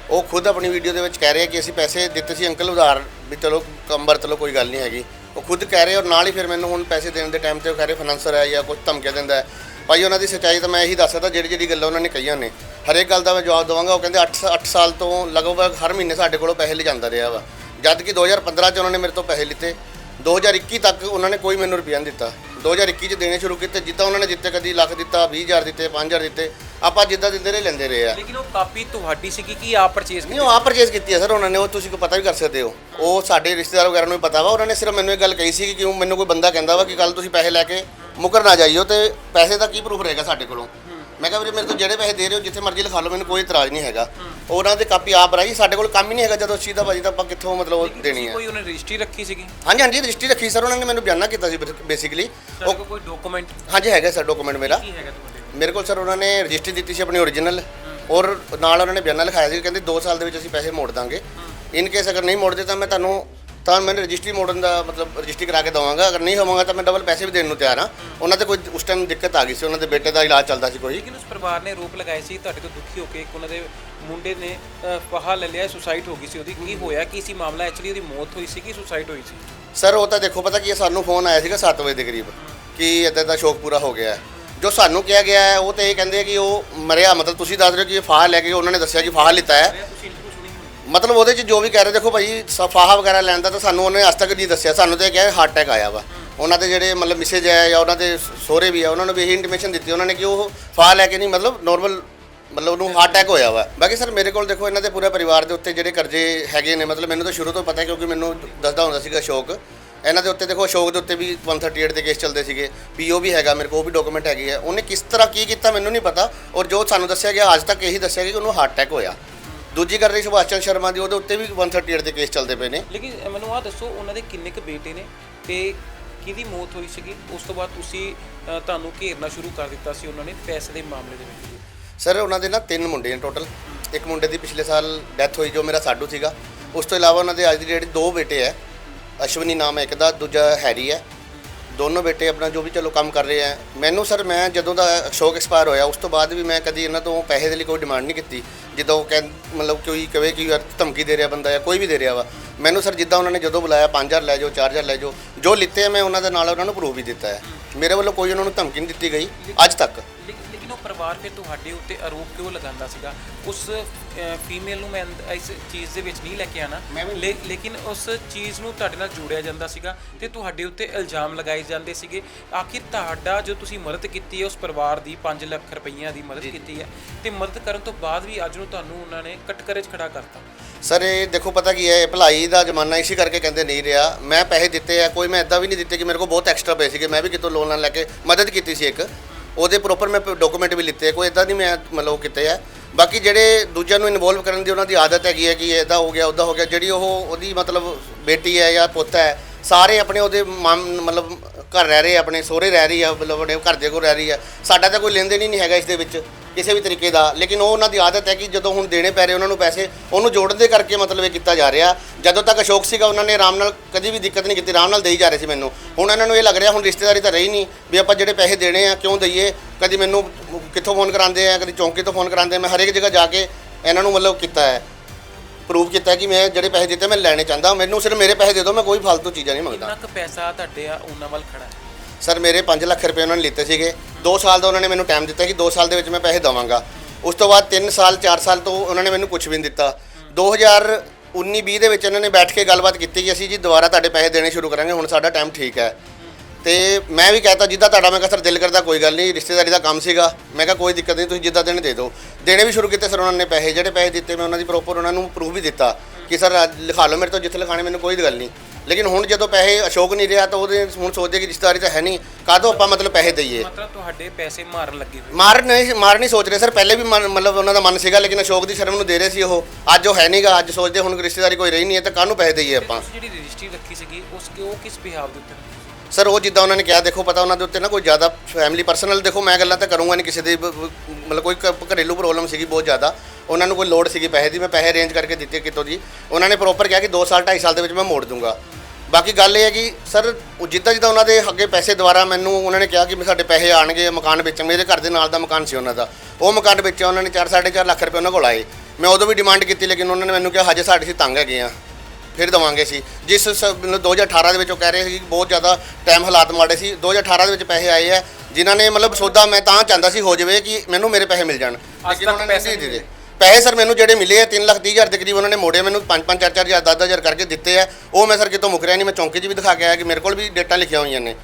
ਉਹ ਖੁਦ ਆਪਣੀ ਵੀਡੀਓ ਦੇ ਵਿੱਚ ਕਹਿ ਰਹੇ ਕਿ ਅਸੀਂ ਪੈਸੇ ਦਿੱਤੇ ਸੀ ਅੰਕਲ ਉਧਾਰ, ਵੀ ਚਲੋ ਕੰਮ ਵਰਤ ਲਓ, ਕੋਈ ਗੱਲ ਨਹੀਂ ਹੈਗੀ। ਉਹ ਖੁਦ ਕਹਿ ਰਹੇ ਔਰ ਨਾਲ ਹੀ ਫਿਰ ਮੈਨੂੰ ਹੁਣ ਪੈਸੇ ਦੇਣ ਦੇ ਟਾਈਮ ਤੇ ਉਹ ਕਹਿ ਰਹੇ ਫਾਈਨਾਂਸਰ ਹੈ ਜਾਂ ਕੁਝ ਧਮਕੀਆਂ ਦਿੰਦਾ ਹੈ। ਭਾਈ, ਉਹਨਾਂ ਦੀ ਸੱਚਾਈ ਤਾਂ ਮੈਂ ਇਹੀ ਦੱਸ ਸਕਦਾ, ਜਿਹੜੀ ਜਿਹੜੀ ਗੱਲਾਂ ਉਹਨਾਂ ਨੇ ਕਹੀਆਂ ਨੇ। ਹਰੇਕ ਗੱਲ ਦਾ ਮੈਂ ਜਵਾਬ ਦਵਾਂਗਾ। ਉਹ ਕਹਿੰਦੇ 8 8 ਸਾਲ ਤੋਂ ਲਗਭਗ ਹਰ ਮਹੀਨੇ ਸਾਡੇ ਕੋਲੋਂ ਪੈਸੇ ਲੈ ਜਾਂਦਾ ਰਿਹਾ ਵਾ। ਜਦ ਕਿ 2015 ਚ ਉਹਨਾਂ ਨੇ ਮੇਰੇ ਤੋਂ ਪੈਸੇ ਲਿੱਤੇ। 2021 ਤੱਕ ਉਹਨਾਂ ਨੇ ਕੋਈ ਮੈਨੂੰ ਰੁਪਈਆ ਨਹੀਂ ਦਿੱਤਾ। 2021 ਚ ਦੇਣੇ ਸ਼ੁਰੂ ਕੀਤੇ ਜਿੱਦਾਂ ਉਹਨਾਂ ਨੇ ਦਿੱਤੇ ਕਦੀ ਲੱਖ ਦਿੱਤਾ 20000 ਦਿੱਤੇ 5000 ਦਿੱਤੇ ਆਪਾਂ ਜਿੱਦਾਂ ਦਿੰਦੇ ਰਹੇ ਲੈਂਦੇ ਰਹੇ ਆ। ਲੇਕਿਨ ਉਹ ਕਾਪੀ ਤੁਹਾਡੀ ਸੀਗੀ ਕਿ ਆਪ ਪਰਚੇਸ ਨਹੀਂ ਉਹ ਆਪ ਪਰਚੇਸ ਕੀਤੀ ਹੈ ਸਰ ਉਹਨਾਂ ਨੇ ਉਹ ਤੁਸੀਂ ਕੋ ਪਤਾ ਵੀ ਕਰ ਸਕਦੇ ਹੋ। ਉਹ ਸਾਡੇ ਰਿਸ਼ਤੇਦਾਰ ਵਗੈਰਾ ਨੂੰ ਵੀ ਪਤਾ ਵਾ ਉਹਨਾਂ ਨੇ ਸਿਰਫ ਮੈਨੂੰ ਇਹ ਗੱਲ ਕਹੀ ਸੀ ਕਿ ਕਿਉਂ ਮੈਨੂੰ ਕੋਈ ਬੰਦਾ ਕਹਿੰਦਾ ਵਾ ਕਿ ਕੱਲ ਤੁਸੀਂ ਪੈਸੇ ਲੈ ਕੇ ਮੁਕਰ ਨਾ ਜਾਈਓ ਤੇ ਪੈਸੇ ਦਾ ਕੀ ਪ੍ਰੂਫ ਰਹੇਗਾ ਸਾਡੇ ਕੋਲੋਂ? ਮੈਂ ਕਿਹਾ ਵੀਰੇ ਮੇਰੇ ਤੋਂ ਜਿਹੜੇ ਪੈਸੇ ਦੇ ਰਹੇ ਹੋ ਜਿੱਥੇ ਮਰਜ਼ੀ ਲਿਖਾ ਲਓ ਮੈਨੂੰ ਕੋਈ ਇਤਰਾਜ਼ ਨਹੀਂ ਹੈਗਾ। ਉਹਨਾਂ ਦੇ ਕਾਪੀ ਆਪ ਰਾਈ ਸਾਡੇ ਕੋਲ ਕੰਮ ਹੀ ਨਹੀਂ ਹੈਗਾ ਜਦੋਂ ਚੀਜ਼ ਦਾ ਭਾਜੀ ਤਾਂ ਆਪਾਂ ਕਿੱਥੋਂ ਮਤਲਬ ਉਹ ਦੇਣੀ ਹੈ। ਕੋਈ ਉਹਨੇ ਰਜਿਸਟਰੀ ਰੱਖੀ ਸੀਗੀ? ਹਾਂਜੀ ਹਾਂਜੀ ਰਜਿਸਟਰੀ ਰੱਖੀ ਸਰ ਉਹਨਾਂ ਨੇ ਮੈਨੂੰ ਬਿਆਨਾ ਕੀਤਾ ਸੀ ਬੇਸਿਕਲੀ। ਕੋਲ ਕੋਈ ਡਾਕੂਮੈਂਟ ਹਾਂਜੀ ਹੈਗਾ ਸਰ ਡਾਕੂਮੈਂਟ ਮੇਰਾ। ਕੀ ਹੈਗਾ ਤੁਹਾਡੇ ਮੇਰੇ ਕੋਲ ਸਰ ਉਹਨਾਂ ਨੇ ਰਜਿਸਟਰੀ ਦਿੱਤੀ ਸੀ ਆਪਣੀ ਓਰੀਜਨਲ ਔਰ ਨਾਲ ਉਹਨਾਂ ਨੇ ਬਿਆਨਾ ਲਿਖਾਇਆ ਸੀ ਕਹਿੰਦੇ 2 ਸਾਲ ਦੇ ਵਿੱਚ ਅਸੀਂ ਪੈਸੇ ਮੋੜ ਦਾਂਗੇ। ਇਨ ਕੇਸ ਅਗਰ ਨਹੀਂ ਮੋੜਦੇ ਤਾਂ ਮੈਂ ਤੁਹਾਨੂੰ ਤਾਂ ਮੈਂ ਰਜਿਸਟਰੀ ਮੋੜਨ ਦਾ ਮਤਲਬ ਰਜਿਸਟਰੀ ਕਰਾ ਕੇ ਦਵਾਂਗਾ। ਅਗਰ ਨਹੀਂ ਹੋਵਾਂਗਾ ਤਾਂ ਮੈਂ ਡਬਲ ਪੈਸੇ ਵੀ ਦੇਣ ਨੂੰ ਤਿਆਰ ਹਾਂ। ਉਹਨਾਂ ਤੇ ਕੋਈ ਉਸ ਟਾਈਮ ਦਿੱਕਤ ਆ ਗਈ ਸੀ। ਉਹਨਾਂ ਦੇ ਬੇਟੇ ਦਾ ਇਲਾਜ ਚੱਲਦਾ ਸੀ ਕੋਈ। ਲੇਕਿਨ ਉਸ ਪਰਿਵਾਰ ਨੇ ਆਰੋਪ ਲਗਾਏ ਸੀ ਤੁਹਾਡੇ ਤੋਂ ਦੁਖੀ ਹੋ ਕੇ ਇੱਕ ਉਹਨਾਂ ਦੇ ਮੁੰਡੇ ਨੇ ਫਾਹਾ ਲੈ ਲਿਆ ਸੁਸਾਈਡ ਹੋ ਗਈ ਸੀ ਉਹਦੀ। ਕੀ ਹੋਇਆ? ਕੀ ਸੀ ਮਾਮਲਾ? ਐਕਚੁਅਲੀ ਉਹਦੀ ਮੌਤ ਹੋਈ ਸੀ ਕਿ ਸੁਸਾਈਡ ਹੋਈ ਸੀ? ਸਰ ਉਹ ਤਾਂ ਦੇਖੋ ਪਤਾ ਕੀ ਹੈ? ਸਾਨੂੰ ਫੋਨ ਆਇਆ ਸੀਗਾ 7 ਵਜੇ ਦੇ ਕਰੀਬ ਕਿ ਇੱਦਾਂ ਦਾ ਸ਼ੌਕ ਪੂਰਾ ਹੋ ਗਿਆ ਹੈ। ਜੋ ਸਾਨੂੰ ਕਿਹਾ ਗਿਆ ਹੈ ਉਹ ਤੇ ਇਹ ਕਹਿੰਦੇ ਆ ਕਿ ਉਹ ਮਰਿਆ। ਮਤਲਬ ਤੁਸੀਂ ਦੱਸ ਰਹੇ ਹੋ ਕਿ ਇਹ ਫਾਹਾ ਲੈ ਕੇ ਉਹਨਾਂ ਨੇ ਦੱਸਿਆ ਕਿ ਫਾਹਾ ਲਿੱਤਾ ਹੈ। ਮਤਲਬ ਉਹਦੇ 'ਚ ਜੋ ਵੀ ਕਹਿ ਰਹੇ, ਦੇਖੋ ਭਾਈ, ਸਫਾਹਾ ਵਗੈਰਾ ਲੈਣ ਦਾ ਤਾਂ ਸਾਨੂੰ ਉਹਨੇ ਅੱਜ ਤੱਕ ਨਹੀਂ ਦੱਸਿਆ। ਸਾਨੂੰ ਤਾਂ ਇਹ ਕਿਹਾ ਹਾਰਟ ਅਟੈਕ ਆਇਆ ਵਾ। ਉਹਨਾਂ ਦੇ ਜਿਹੜੇ ਮਤਲਬ ਮੈਸੇਜ ਹੈ ਜਾਂ ਉਹਨਾਂ ਦੇ ਸੋਹਰੇ ਵੀ ਆ, ਉਹਨਾਂ ਨੂੰ ਵੀ ਇਹੀ ਇੰਟੀਮੇਸ਼ਨ ਦਿੱਤੀ। ਉਹਨਾਂ ਨੇ ਕਿ ਉਹ ਫਾਹ ਲੈ ਕੇ ਨਹੀਂ, ਮਤਲਬ ਨੋਰਮਲ ਮਤਲਬ ਉਹਨੂੰ ਹਾਰਟ ਅਟੈਕ ਹੋਇਆ ਵਾ। ਬਾਕੀ ਸਰ ਮੇਰੇ ਕੋਲ ਦੇਖੋ ਇਹਨਾਂ ਦੇ ਪੂਰੇ ਪਰਿਵਾਰ ਦੇ ਉੱਤੇ ਜਿਹੜੇ ਕਰਜ਼ੇ ਹੈਗੇ ਨੇ, ਮਤਲਬ ਮੈਨੂੰ ਤਾਂ ਸ਼ੁਰੂ ਤੋਂ ਪਤਾ ਹੈ ਕਿਉਂਕਿ ਮੈਨੂੰ ਦੱਸਦਾ ਹੁੰਦਾ ਸੀਗਾ ਅਸ਼ੋਕ ਇਹਨਾਂ ਦੇ ਉੱਤੇ ਦੇਖੋ ਅਸ਼ੋਕ ਦੇ ਉੱਤੇ ਵੀ 138 ਦੇ ਕੇਸ ਚੱਲਦੇ ਸੀਗੇ। ਪੀਓ ਵੀ ਹੈਗਾ ਮੇਰੇ ਕੋਲ, ਉਹ ਵੀ ਡਾਕੂਮੈਂਟ ਹੈਗੇ ਆ। ਉਹਨੇ ਕਿਸ ਤਰ੍ਹਾਂ ਕੀ ਕੀਤਾ ਮੈਨੂੰ ਨਹੀਂ ਪਤਾ। ਔਰ ਜੋ ਸਾਨੂੰ ਦੱਸਿਆ ਗਿਆ, ਅੱਜ ਤੱਕ ਇਹੀ ਦੱਸਿਆ ਗਿਆ ਕਿ ਉਹਨੂੰ ਹਾਰਟ ਅਟੈਕ ਹੋਇਆ। ਦੂਜੀ ਕਰ ਰਹੀ ਸੁਭਾਸ਼ ਚੰਦ ਸ਼ਰਮਾ ਦੀ ਉਹਦੇ ਉੱਤੇ ਵੀ 138 ਦੇ ਕੇਸ ਚੱਲਦੇ ਪਏ ਨੇ। ਲੇਕਿਨ ਮੈਨੂੰ ਆਹ ਦੱਸੋ ਉਹਨਾਂ ਦੇ ਕਿੰਨੇ ਕੁ ਬੇਟੇ ਨੇ ਤੇ ਕਿਹਦੀ ਮੌਤ ਹੋਈ ਸੀਗੀ? ਉਸ ਤੋਂ ਬਾਅਦ ਤੁਸੀਂ ਤੁਹਾਨੂੰ ਘੇਰਨਾ ਸ਼ੁਰੂ ਕਰ ਦਿੱਤਾ ਸੀ ਉਹਨਾਂ ਨੇ ਪੈਸੇ ਦੇ ਮਾਮਲੇ ਦੇ ਵਿੱਚ। ਸਰ ਉਹਨਾਂ ਦੇ ਨਾ ਤਿੰਨ ਮੁੰਡੇ ਨੇ ਟੋਟਲ ਇੱਕ ਮੁੰਡੇ ਦੀ ਪਿਛਲੇ ਸਾਲ ਡੈਥ ਹੋਈ ਜੋ ਮੇਰਾ ਸਾਡੂ ਸੀਗਾ। ਉਸ ਤੋਂ ਇਲਾਵਾ ਉਹਨਾਂ ਦੇ ਅੱਜ ਦੀ ਡੇਟ ਦੋ ਬੇਟੇ ਹੈ ਅਸ਼ਵਨੀ ਨਾਮ ਹੈ ਇੱਕ ਦਾ ਦੂਜਾ ਹੈਰੀ ਹੈ ਦੋਨੋਂ ਬੇਟੇ ਆਪਣਾ ਜੋ ਵੀ ਚਲੋ ਕੰਮ ਕਰ ਰਹੇ ਆ। ਮੈਨੂੰ ਸਰ ਮੈਂ ਜਦੋਂ ਦਾ ਅਸ਼ੋਕ ਐਕਸਪਾਇਰ ਹੋਇਆ, ਉਸ ਤੋਂ ਬਾਅਦ ਵੀ ਮੈਂ ਕਦੀ ਇਹਨਾਂ ਤੋਂ ਪੈਸੇ ਦੇ ਲਈ ਕੋਈ ਡਿਮਾਂਡ ਨਹੀਂ ਕੀਤੀ। ਜਿੱਦਾਂ ਉਹ ਕਹਿੰ, ਮਤਲਬ ਕੋਈ ਕਵੇ ਕਿ ਯਾਰ ਧਮਕੀ ਦੇ ਰਿਹਾ ਬੰਦਾ ਜਾਂ ਕੋਈ ਵੀ ਦੇ ਰਿਹਾ ਵਾ। ਮੈਨੂੰ ਸਰ ਜਿੱਦਾਂ ਉਹਨਾਂ ਨੇ ਜਦੋਂ ਬੁਲਾਇਆ 5000 ਲੈ ਜਾਓ 4000 ਲੈ ਜਾਓ, ਜੋ ਲਿੱਤੇ ਆ ਮੈਂ ਉਹਨਾਂ ਦੇ ਨਾਲ ਉਹਨਾਂ ਨੂੰ ਪ੍ਰੂਫ ਵੀ ਦਿੱਤਾ ਹੈ। ਮੇਰੇ ਵੱਲੋਂ ਕੋਈ ਉਹਨਾਂ ਨੂੰ ਧਮਕੀ ਨਹੀਂ ਦਿੱਤੀ ਗਈ, ਅੱਜ ਤੱਕ। ਪਰਿਵਾਰ ਫਿਰ ਤੁਹਾਡੇ ਉੱਤੇ ਆਰੋਪ ਕਿਉਂ ਲਗਾਉਂਦਾ ਸੀਗਾ? ਉਸ ਫੀਮੇਲ ਨੂੰ ਮੈਂ ਅੰਦ- ਇਸ ਚੀਜ਼ ਦੇ ਵਿੱਚ ਨਹੀਂ ਲੈ ਕੇ ਆਣਾ ਲੇ- ਲੇਕਿਨ ਉਸ ਚੀਜ਼ ਨੂੰ ਤੁਹਾਡੇ ਨਾਲ ਜੋੜਿਆ ਜਾਂਦਾ ਸੀਗਾ ਤੇ ਤੁਹਾਡੇ ਉੱਤੇ ਇਲਜ਼ਾਮ ਲਗਾਏ ਜਾਂਦੇ ਸੀਗੇ। ਆਖਿਰ ਤੁਹਾਡਾ ਜੋ ਤੁਸੀਂ ਮਦਦ ਕੀਤੀ ਹੈ ਉਸ ਪਰਿਵਾਰ ਦੀ 5 ਲੱਖ ਰੁਪਈਆ ਦੀ ਮਦਦ ਕੀਤੀ ਹੈ ਤੇ ਮਦਦ ਕਰਨ ਤੋਂ ਬਾਅਦ ਵੀ ਅੱਜ ਨੂੰ ਤੁਹਾਨੂੰ ਉਹਨਾਂ ਨੇ ਕਟਕਰੇ 'ਚ ਖੜਾ ਕਰਤਾ। ਸਰ ਇਹ ਦੇਖੋ ਪਤਾ ਕੀ ਹੈ ਇਹ ਭਲਾਈ ਦਾ ਜ਼ਮਾਨਾ ਇਸੇ ਕਰਕੇ ਕਹਿੰਦੇ ਨਹੀਂ ਰਿਹਾ। ਮੈਂ ਪੈਸੇ ਦਿੱਤੇ ਆ ਕੋਈ ਮੈਂ ਇਦਾਂ ਵੀ ਨਹੀਂ ਦਿੱਤੇ ਕਿ ਮੇਰੇ ਕੋਲ ਬਹੁਤ ਐਕਸਟਰਾ ਪੈਸੇ ਸੀਗੇ। ਮੈਂ ਵੀ ਕਿਤੋਂ ਲੋਨ ਲੈ ਕੇ ਮਦਦ ਕੀਤੀ ਸੀ ਇੱਕ। ਉਹਦੇ ਪ੍ਰੋਪਰ ਮੈਂ ਡਾਕੂਮੈਂਟ ਵੀ ਲਿੱਤੇ ਕੋਈ ਇਦਾਂ ਨਹੀਂ ਮੈਂ ਮਤਲਬ ਕੀਤੇ ਹੈ ਬਾਕੀ ਜਿਹੜੇ ਦੂਜਿਆਂ ਨੂੰ ਇਨਵੋਲਵ ਕਰਨ ਦੀ ਉਹਨਾਂ ਦੀ ਆਦਤ ਹੈਗੀ ਹੈ ਕਿ ਇਦਾਂ ਹੋ ਗਿਆ ਉਹਦਾ ਹੋ ਗਿਆ, ਜਿਹੜੀ ਉਹ ਉਹਦੀ ਮਤਲਬ ਬੇਟੀ ਹੈ ਜਾਂ ਪੁੱਤ ਹੈ, ਸਾਰੇ ਆਪਣੇ ਉਹਦੇ ਮਾਮ- ਮਤਲਬ ਘਰ ਰਹਿ ਰਹੇ ਆ, ਆਪਣੇ ਸਹੁਰੇ ਰਹਿ ਰਹੀ ਆ ਮਤਲਬ ਆਪਣੇ ਘਰ ਦੇ ਕੋਲ ਰਹਿ ਰਹੀ ਆ। ਸਾਡਾ ਤਾਂ ਕੋਈ ਲੈਣ ਦੇਣ ਹੀ ਨਹੀਂ ਹੈਗਾ ਇਸ ਦੇ ਵਿੱਚ ਕਿਸੇ ਵੀ ਤਰੀਕੇ ਦਾ। ਲੇਕਿਨ ਉਹ ਉਹਨਾਂ ਦੀ ਆਦਤ ਹੈ ਕਿ ਜਦੋਂ ਹੁਣ ਦੇਣੇ ਪੈ ਰਹੇ ਉਹਨਾਂ ਨੂੰ ਪੈਸੇ ਉਹਨੂੰ ਜੋੜਨ ਦੇ ਕਰਕੇ ਮਤਲਬ ਇਹ ਕੀਤਾ ਜਾ ਰਿਹਾ। ਜਦੋਂ ਤੱਕ ਅਸ਼ੋਕ ਸੀਗਾ ਉਹਨਾਂ ਨੇ ਆਰਾਮ ਨਾਲ ਕਦੀ ਵੀ ਦਿੱਕਤ ਨਹੀਂ ਕੀਤੀ ਆਰਾਮ ਨਾਲ ਦੇਈ ਜਾ ਰਹੇ ਸੀ ਮੈਨੂੰ। ਹੁਣ ਇਹਨਾਂ ਨੂੰ ਇਹ ਲੱਗ ਰਿਹਾ ਹੁਣ ਰਿਸ਼ਤੇਦਾਰੀ ਤਾਂ ਰਹੀ ਨਹੀਂ ਵੀ ਆਪਾਂ ਜਿਹੜੇ ਪੈਸੇ ਦੇਣੇ ਆ ਕਿਉਂ ਦਈਏ? ਕਦੀ ਮੈਨੂੰ ਕਿੱਥੋਂ ਫੋਨ ਕਰਾਉਂਦੇ ਆ ਕਦੀ ਚੌਂਕੇ ਤੋਂ ਫੋਨ ਕਰਾਉਂਦੇ ਆ ਮੈਂ ਹਰੇਕ ਜਗ੍ਹਾ ਜਾ ਕੇ ਇਹਨਾਂ ਨੂੰ ਮਤਲਬ ਕੀਤਾ ਹੈ। ਪ੍ਰੂਵ ਕੀਤਾ ਕਿ ਮੈਂ ਜਿਹੜੇ ਪੈਸੇ ਦਿੱਤੇ ਮੈਂ ਲੈਣੇ ਚਾਹੁੰਦਾ। ਮੈਨੂੰ ਸਿਰਫ ਮੇਰੇ ਪੈਸੇ ਦੇ ਦਿਓ ਮੈਂ ਕੋਈ ਫालतू ਚੀਜ਼ਾਂ ਨਹੀਂ ਮੰਗਦਾ। ਕਿੰਨਾ ਕੁ ਪੈਸਾ ਤੁਹਾਡੇ ਆ ਉਹਨਾਂ ਵੱਲ ਖੜਾ ਹੈ? ਸਰ ਮੇਰੇ 5 ਲੱਖ ਰੁਪਏ ਉਹਨਾਂ ਨੇ ਲਿੱਤੇ ਸੀਗੇ। 2 ਸਾਲ ਦਾ ਉਹਨਾਂ ਨੇ ਮੈਨੂੰ ਟਾਈਮ ਦਿੱਤਾ ਕਿ 2 ਸਾਲ ਦੇ ਵਿੱਚ ਮੈਂ ਪੈਸੇ ਦੇਵਾਂਗਾ। ਉਸ ਤੋਂ ਬਾਅਦ 3 ਸਾਲ 4 ਸਾਲ ਤੋਂ ਉਹਨਾਂ ਨੇ ਮੈਨੂੰ ਕੁਝ ਵੀ ਨਹੀਂ ਦਿੱਤਾ। 2019 20 ਦੇ ਵਿੱਚ ਉਹਨਾਂ ਨੇ ਬੈਠ ਕੇ ਗੱਲਬਾਤ ਕੀਤੀ ਕਿ ਅਸੀਂ ਜੀ ਦੁਬਾਰਾ ਤੁਹਾਡੇ ਪੈਸੇ ਦੇਣੇ ਸ਼ੁਰੂ ਕਰਾਂਗੇ ਹੁਣ ਸਾਡਾ ਟਾਈਮ ਠੀਕ ਹੈ। ਤੇ ਮੈਂ ਵੀ ਕਹਤਾ ਜਿੱਦਾਂ ਤੁਹਾਡਾ ਮੈਂ ਕਿਹਾ ਸਰ ਦਿਲ ਕਰਦਾ ਕੋਈ ਗੱਲ ਨਹੀਂ ਰਿਸ਼ਤੇਦਾਰੀ ਦਾ ਕੰਮ ਸੀਗਾ। ਮੈਂ ਕਿਹਾ ਕੋਈ ਦਿੱਕਤ ਨਹੀਂ ਤੁਸੀਂ ਜਿੱਦਾਂ ਦੇਣੇ ਦੇ ਦਿਓ। ਦੇਣੇ ਵੀ ਸ਼ੁਰੂ ਕੀਤੇ ਸਰ ਉਹਨਾਂ ਨੇ ਪੈਸੇ ਜਿਹੜੇ ਪੈਸੇ ਦਿੱਤੇ ਮੈਂ ਉਹਨਾਂ ਦੀ ਪ੍ਰੋਪਰ ਉਹਨਾਂ ਨੂੰ ਪ੍ਰੂਫ ਵੀ ਦਿੱਤਾ ਕਿ ਸਰ ਲਿਖਾ ਲਓ ਮੇਰੇ ਤੋਂ ਜਿੱਥੇ ਲਿਖਾਣੇ ਮੈਨੂੰ ਕੋਈ ਗੱਲ ਨਹੀਂ। ਲੇਕਿਨ ਹੁਣ ਜਦੋਂ ਪੈਸੇ ਅਸ਼ੋਕ ਨਹੀਂ ਰਿਹਾ ਤਾਂ ਉਹਦੇ ਹੁਣ ਸੋਚਦੇ ਕਿ ਰਿਸ਼ਤੇਦਾਰੀ ਤਾਂ ਹੈ ਨਹੀਂ ਕਾਹਤੋਂ ਆਪਾਂ ਮਤਲਬ ਪੈਸੇ ਦਈਏ? ਮਤਲਬ ਤੁਹਾਡੇ ਪੈਸੇ ਮਾਰਨ ਲੱਗੇ ਹੋਏ। ਮਾਰ ਨਹੀਂ ਮਾਰ ਨਹੀਂ ਸੋਚ ਰਹੇ ਸਰ ਪਹਿਲੇ ਵੀ ਮਨ- ਮਤਲਬ ਉਹਨਾਂ ਦਾ ਮਨ ਸੀਗਾ ਲੇਕਿਨ ਅਸ਼ੋਕ ਦੀ ਸ਼ਰਮ ਨੂੰ ਦੇ ਰਹੇ ਸੀ ਉਹ। ਅੱਜ ਉਹ ਹੈ ਨਹੀਂਗਾ ਅੱਜ ਸੋਚਦੇ ਹੁਣ ਰਿਸ਼ਤੇਦਾਰੀ ਕੋਈ ਰਹੀ ਨਹੀਂ ਹੈ ਤਾਂ ਕਾਹਨੂੰ ਪੈਸੇ ਦਈਏ ਆਪਾਂ? ਜਿਹੜੀ ਰਜਿਸਟਰੀ ਰੱਖੀ ਸੀਗੀ ਉਸ ਉਹ ਕਿਸ ਬਿਹਾਵ ਦੇ ਉੱਤੇ ਸਰ, ਉਹ ਜਿੱਦਾਂ ਉਹਨਾਂ ਨੇ ਕਿਹਾ, ਦੇਖੋ, ਪਤਾ ਉਹਨਾਂ ਦੇ ਉੱਤੇ ਨਾ ਕੋਈ ਜ਼ਿਆਦਾ ਫੈਮਿਲੀ ਪਰਸਨਲ ਦੇਖੋ, ਮੈਂ ਗੱਲਾਂ ਤਾਂ ਕਰੂੰਗਾ ਨਹੀਂ ਕਿਸੇ ਦੀ, ਬ- ਬ- ਮਤਲਬ ਕੋਈ ਕ- ਘਰੇਲੂ ਪ੍ਰੋਬਲਮ ਸੀਗੀ ਬਹੁਤ ਜ਼ਿਆਦਾ। ਉਹਨਾਂ ਨੂੰ ਕੋਈ ਲੋੜ ਸੀਗੀ ਪੈਸੇ ਦੀ, ਮੈਂ ਪੈਸੇ ਅਰੇਂਜ ਕਰਕੇ ਦਿੱਤੇ ਕਿਤੋਂ ਜੀ ਉਹਨਾਂ ਨੇ ਪ੍ਰੋਪਰ ਕਿਹਾ ਕਿ 2 ਸਾਲ 2.5 ਸਾਲ ਦੇ ਵਿੱਚ ਮੈਂ ਮੋੜ ਦੂੰਗਾ। ਬਾਕੀ ਗੱਲ ਇਹ ਹੈ ਕਿ, ਸਰ, ਉਹ ਜਿੱਦਾਂ ਜਿੱਦਾਂ ਉਹਨਾਂ ਦੇ ਅੱਗੇ ਪੈਸੇ ਦੁਆਰਾ ਮੈਨੂੰ ਉਹਨਾਂ ਨੇ ਕਿਹਾ ਕਿ ਮੈਂ ਸਾਡੇ ਪੈਸੇ ਆਣਗੇ, ਮਕਾਨ ਵੇਚਣ ਮੇਰੇ ਘਰ ਦੇ ਨਾਲ ਦਾ ਮਕਾਨ ਸੀ ਉਹਨਾਂ ਦਾ। ਉਹ ਮਕਾਨ ਵੇਚਿਆ, ਉਹਨਾਂ ਨੇ 4 4.5 ਲੱਖ ਰੁਪਏ ਉਹਨਾਂ ਕੋਲ ਆਏ। ਮੈਂ ਉਦੋਂ ਵੀ ਡਿਮਾਂਡ ਕੀਤੀ, ਲੇਕਿਨ ਉਹਨਾਂ ਨੇ ਮੈਨੂੰ ਕਿਹਾ, ਹਜੇ ਸਾਡੇ ਸੀ ਤੰਗ ਹੈਗੇ ਆ। ਫਿਰ ਦਵਾਂਗੇ ਸੀ ਜਿਸ ਸ- ਮਤਲਬ 2018 ਦੇ ਵਿੱਚ ਉਹ ਕਹਿ ਰਹੇ ਸੀ ਕਿ ਬਹੁਤ ਜ਼ਿਆਦਾ ਟਾਈਮ ਹਾਲਾਤ ਮਾੜੇ ਸੀ। 2018 ਦੇ ਵਿੱਚ ਪੈਸੇ ਆਏ ਆ। ਜਿਨ੍ਹਾਂ ਨੇ ਮਤਲਬ ਸੌਦਾ ਮੈਂ ਤਾਂ ਚਾਹੁੰਦਾ ਸੀ ਹੋ ਜਾਵੇ ਕਿ ਮੈਨੂੰ ਮੇਰੇ ਪੈਸੇ ਮਿਲ ਜਾਣ। ਲੇਕਿਨ ਤੱਕ ਉਹਨਾਂ ਨੇ ਪੈਸੇ ਨਹੀਂ ਨਹੀਂ ਦਿੱਤੇ। ਪੈਸੇ ਸਰ ਮੈਨੂੰ ਜਿਹੜੇ ਮਿਲੇ ਆ 3 ਲੱਖ 30 ਹਜ਼ਾਰ ਦੇ ਕਰੀਬ ਉਹਨਾਂ ਨੇ ਮੋੜੇ। ਮੈਨੂੰ 5 5 4 4 ਹਜ਼ਾਰ 10 ਹਜ਼ਾਰ ਕਰਕੇ ਦਿੱਤੇ ਆ। ਉਹ ਮੈਂ ਸਰ ਕਿਤੋਂ ਮੁਕਰਿਆ ਨਹੀਂ। ਮੈਂ ਚੌਂਕੀ 'ਚ ਵੀ ਦਿਖਾ ਕੇ ਆਇਆ ਕਿ ਮੇਰੇ ਕੋਲ ਵੀ ਡੇਟਾ ਲਿਖੀਆਂ ਹੋਈਆਂ ਨੇ।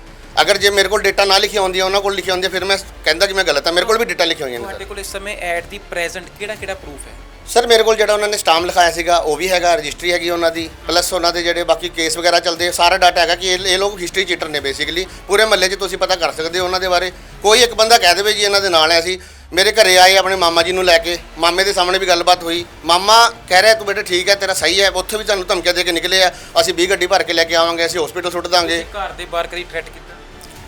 ਅਗਰ ਜੇ ਮੇਰੇ ਕੋਲ ਡੇਟਾ ਨਾ ਲਿਖੀਆਂ ਹੁੰਦੀਆਂ ਉਹਨਾਂ ਕੋਲ ਲਿਖੀਆਂ ਹੁੰਦੀਆਂ ਫਿਰ ਮੈਂ ਕਹਿੰਦਾ ਕਿ ਮੈਂ ਗਲਤ ਆ। ਮੇਰੇ ਕੋਲ ਵੀ ਡੇਟਾ ਲਿਖੀਆਂ ਹੋਈਆਂ ਨੇ ਸਰ। ਤੁਹਾਡੇ ਕੋਲ ਇਸ ਸਮੇਂ ਐਡ ਦੀ ਪ੍ਰੈਜ਼ੈਂਟ ਕਿਹੜਾ ਕਿਹੜਾ ਪ੍ਰੂਫ ਹੈ? ਸਰ ਮੇਰੇ ਕੋਲ ਜਿਹੜਾ ਉਹਨਾਂ ਨੇ ਸਟਾਮ ਲਿਖਾਇਆ ਸੀਗਾ ਉਹ ਵੀ ਹੈਗਾ ਰਜਿਸਟਰੀ ਹੈਗੀ ਉਹਨਾਂ ਦੀ ਪਲੱਸ ਉਹਨਾਂ ਦੇ ਜਿਹੜੇ ਬਾਕੀ ਕੇਸ ਵਗੈਰਾ ਚੱਲਦੇ ਸਾਰਾ ਡਾਟਾ ਹੈਗਾ ਕਿ ਇਹ ਇਹ ਲੋਕ ਹਿਸਟਰੀ ਚੀਟਰ ਨੇ ਬੇਸਿਕਲੀ ਪੂਰੇ ਮਹੱਲੇ 'ਚ ਤੁਸੀਂ ਪਤਾ ਕਰ ਸਕਦੇ ਹੋ ਉਹਨਾਂ ਦੇ ਬਾਰੇ। ਕੋਈ ਇੱਕ ਬੰਦਾ ਕਹਿ ਦੇਵੇ ਜੀ ਇਹਨਾਂ ਦੇ ਨਾਲ ਐ ਸੀ ਮੇਰੇ ਘਰੇ ਆਏ ਆਪਣੇ ਮਾਮਾ ਜੀ ਨੂੰ ਲੈ ਕੇ ਮਾਮੇ ਦੇ ਸਾਹਮਣੇ ਵੀ ਗੱਲਬਾਤ ਹੋਈ। ਮਾਮਾ ਕਹਿ ਰਿਹਾ ਤੂੰ ਬੇਟਾ ਠੀਕ ਹੈ ਤੇਰਾ ਸਹੀ ਹੈ ਉੱਥੇ ਵੀ ਤੁਹਾਨੂੰ ਧਮਕੀਆਂ ਦੇ ਕੇ ਨਿਕਲੇ ਆ। ਅਸੀਂ 20 ਗੱਡੀ ਭਰ ਕੇ ਲੈ ਕੇ ਆਵਾਂਗੇ ਅਸੀਂ ਹਸਪੀਟਲ ਸੁੱਟ ਦਾਂਗੇ। ਘਰ ਦੇ ਬਾਹਰ ਕਦੀ ਥ੍ਰੈਟ ਕੀਤਾ?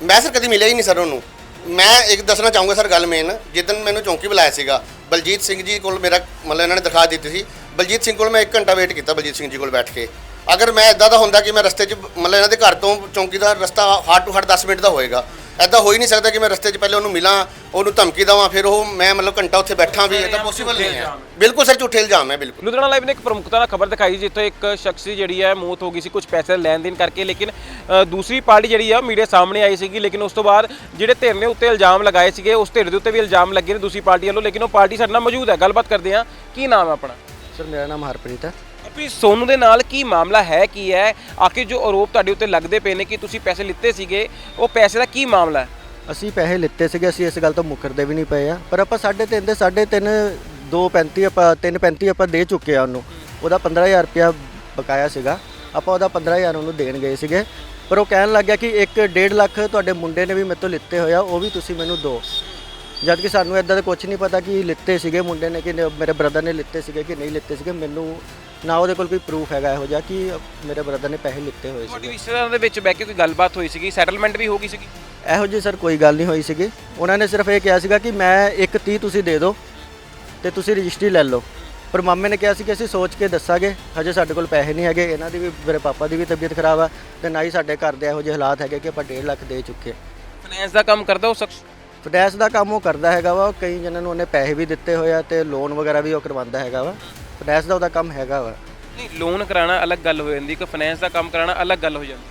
ਮੈਂ ਸਰ ਕਦੀ ਮਿਲਿਆ ਹੀ ਨਹੀਂ ਸਰ ਉਹਨੂੰ। ਮੈਂ ਇੱਕ ਦੱਸਣਾ ਚਾਹੂੰਗਾ ਸਰ ਗੱਲ ਮੇਨ ਜਿੱਦਨ ਮੈਨੂੰ ਚੌਂਕੀ ਬੁਲਾਇਆ ਸੀਗਾ, ਬਲਜੀਤ ਸਿੰਘ ਜੀ ਕੋਲ ਮੇਰਾ ਮਤਲਬ ਇਹਨਾਂ ਨੇ ਦਿਖਾ ਦਿੱਤੀ ਸੀ। ਬਲਜੀਤ ਸਿੰਘ ਕੋਲ ਮੈਂ 1 ਘੰਟਾ ਵੇਟ ਕੀਤਾ ਬਲਜੀਤ ਸਿੰਘ ਜੀ ਕੋਲ ਬੈਠ ਕੇ। ਅਗਰ ਮੈਂ ਇਦਾਂ ਦਾ ਹੁੰਦਾ ਕਿ ਮੈਂ ਰਸਤੇ 'ਚ ਮਤਲਬ ਇਹਨਾਂ ਦੇ ਘਰ ਤੋਂ ਚੌਂਕੀ ਦਾ ਰਸਤਾ ਹਾਰਟ ਟੂ ਹਾਰਟ 10 ਮਿੰਟ ਦਾ ਹੋਏਗਾ। ਐਦਾਂ ਹੋ ਹੀ ਨਹੀਂ ਸਕਦਾ ਕਿ ਮੈਂ ਰਸਤੇ 'ਚ ਪਹਿਲੇ ਉਹਨੂੰ ਮਿਲਾਂ ਉਹਨੂੰ ਧਮਕੀ ਦੇਵਾਂ ਫਿਰ ਉਹ ਮੈਂ ਮਤਲਬ ਘੰਟਾ ਉੱਥੇ ਬੈਠਾਂ ਵੀ ਇਹ ਤਾਂ ਪੋਸੀਬਲ ਨਹੀਂ ਹੈ। ਬਿਲਕੁਲ ਸਰ ਝੂਠੇ ਇਲਜ਼ਾਮ ਹੈ ਬਿਲਕੁਲ। ਲੁਧਿਆਣਾ ਲਾਈਵ ਨੇ ਇੱਕ ਪ੍ਰਮੁਖਤਾ ਨਾਲ ਖਬਰ ਦਿਖਾਈ ਜਿੱਥੇ ਇੱਕ ਸ਼ਖਸ ਦੀ ਜਿਹੜੀ ਹੈ ਮੌਤ ਹੋ ਗਈ ਸੀ ਕੁਝ ਪੈਸੇ ਲੈਣ ਦੇਣ ਕਰਕੇ ਲੇਕਿਨ ਅ, ਦੂਸਰੀ ਪਾਰਟੀ ਜਿਹੜੀ ਆ ਮੀਡੀਆ ਸਾਹਮਣੇ ਆਈ ਸੀਗੀ ਲੇਕਿਨ ਉਸ ਤੋਂ ਬਾਅਦ ਜਿਹੜੇ ਧਿਰ ਨੇ ਉੱਤੇ ਇਲਜ਼ਾਮ ਲਗਾਏ ਸੀਗੇ ਉਸ ਧਿਰ ਦੇ ਉੱਤੇ ਵੀ ਇਲਜ਼ਾਮ ਲੱਗੇ ਨੇ ਦੂਸਰੀ ਪਾਰਟੀ ਵੱਲੋਂ ਲੇਕਿਨ ਉਹ ਪਾਰਟੀ ਸਾਡੇ ਨਾਲ ਮੌਜੂਦ ਹੈ। ਗੱਲਬਾਤ ਕਰਦੇ ਆ ਕੀ ਨਾਮ ਹੈ ਆਪਣਾ? ਸਰ ਮੇਰਾ ਨਾਮ ਹਰਪ੍ਰੀਤ ਹੈ। ਆਪਣੀ ਸੋਨੂ ਦੇ ਨਾਲ ਕੀ ਮਾਮਲਾ ਹੈ, ਕੀ ਹੈ? ਆਖਿਰ ਜੋ ਆਰੋਪ ਤੁਹਾਡੇ ਉੱਤੇ ਲੱਗਦੇ ਪਏ ਨੇ ਕਿ ਤੁਸੀਂ ਪੈਸੇ ਲਿੱਤੇ ਸੀਗੇ, ਉਹ ਪੈਸੇ ਦਾ ਕੀ ਮਾਮਲਾ ਹੈ? ਅਸੀਂ ਪੈਸੇ ਲਿੱਤੇ ਸੀਗੇ, ਅਸੀਂ ਇਸ ਗੱਲ ਤੋਂ ਮੁਕਰਦੇ ਵੀ ਨਹੀਂ ਪਏ ਆ। ਪਰ ਆਪਾਂ 3.5 ਦੇ 3.5 2.35 ਆਪਾਂ 3.35 ਆਪਾਂ ਦੇ ਚੁੱਕੇ ਆ ਉਹਨੂੰ। ਉਹਦਾ 15000 ਰੁਪਇਆ ਬਕਾਇਆ ਸੀਗਾ। ਆਪਾਂ ਉਹਦਾ 15000 ਉਹਨੂੰ ਦੇਣ ਗਏ ਸੀਗੇ। ਪਰ ਉਹ ਕਹਿਣ ਲੱਗ ਗਿਆ ਕਿ 1.5 ਲੱਖ ਤੁਹਾਡੇ ਮੁੰਡੇ ਨੇ ਵੀ ਮੇਰੇ ਤੋਂ ਲਿੱਤੇ ਹੋਇਆ ਉਹ ਵੀ ਤੁਸੀਂ ਮੈਨੂੰ ਦਿਓ ਜਦ ਕਿ ਸਾਨੂੰ ਇਦਾਂ ਦਾ ਕੁਝ ਨਹੀਂ ਪਤਾ ਕਿ ਲਿੱਤੇ ਸੀਗੇ ਮੁੰਡੇ ਨੇ ਕਿ ਮੇਰੇ ਬ੍ਰਦਰ ਨੇ ਲਿੱਤੇ ਸੀਗੇ ਕਿ ਨਹੀਂ ਲਿੱਤੇ ਸੀਗੇ। ਮੈਨੂੰ ਨਾ ਉਹਦੇ ਕੋਲ ਕੋਈ ਪ੍ਰੂਫ ਹੈਗਾ ਇਹੋ ਜਿਹਾ ਕਿ ਮੇਰੇ ਬ੍ਰਦਰ ਨੇ ਪੈਸੇ ਲਿੱਤੇ ਹੋਏ ਤੁਹਾਡੀ ਸੀਗੇ। ਰਿਸ਼ਤੇਦਾਰਾਂ ਦੇ ਵਿੱਚ ਬਹਿ ਕੇ ਕੋਈ ਗੱਲਬਾਤ ਹੋਈ ਸੀਗੀ? ਸੈਟਲਮੈਂਟ ਵੀ ਹੋ ਗਈ ਸੀਗੀ? ਇਹੋ ਜਿਹੀ ਸਰ ਕੋਈ ਗੱਲ ਨਹੀਂ ਹੋਈ ਸੀਗੀ। ਉਹਨਾਂ ਨੇ ਸਿਰਫ ਇਹ ਕਿਹਾ ਸੀਗਾ ਕਿ ਮੈਂ ਇੱਕ 30 ਤੁਸੀਂ ਦੇ ਦਿਓ ਤੇ ਤੁਸੀਂ ਰਜਿਸਟਰੀ ਲੈ ਲਓ। ਪਰ ਮਾਮੇ ਨੇ ਕਿਹਾ ਸੀ ਕਿ ਅਸੀਂ ਸੋਚ ਕੇ ਦੱਸਾਂਗੇ ਹਜੇ ਸਾਡੇ ਕੋਲ ਪੈਸੇ ਨਹੀਂ ਹੈਗੇ ਇਹਨਾਂ ਦੀ ਵੀ ਮੇਰੇ ਪਾਪਾ ਦੀ ਵੀ ਤਬੀਅਤ ਖਰਾਬ ਆ ਤੇ ਨਾ ਹੀ ਸਾਡੇ ਘਰ ਦੇ ਇਹੋ ਜਿਹੇ ਹਾਲਾਤ ਹੈਗੇ ਕਿ ਆਪਾਂ 1.5 ਲੱਖ ਦੇ ਚੁੱਕੇ ਫਾਈਨੈਂਸ ਦਾ ਕੰਮ ਕਰਦਾ ਉਹ ਸ਼ਖਸ ਫਡੈਸ ਦਾ ਕੰਮ ਉਹ ਕਰਦਾ ਹੈਗਾ ਵਾ ਕਈ ਜਣਾਂ ਨੂੰ ਉਹਨੇ ਪੈਸੇ ਵੀ ਦਿੱਤੇ ਹੋਏ ਆ ਤੇ ਲੋਨ ਵਗੈਰਾ ਵੀ ਉਹ ਕਰਵਾਉਂਦਾ ਹੈਗਾ ਵਾ। ਫਡੈਸ ਦਾ ਉਹਦਾ ਕੰਮ ਹੈਗਾ ਵਾ। ਨਹੀਂ ਲੋਨ ਕਰਾਉਣਾ ਅਲੱਗ ਗੱਲ ਹੋ ਜਾਂਦੀ ਕਿ ਫਾਈਨੈਂਸ ਦਾ ਕੰਮ ਕਰਾਉਣਾ ਅਲੱਗ ਗੱਲ ਹੋ ਜਾਂਦੀ।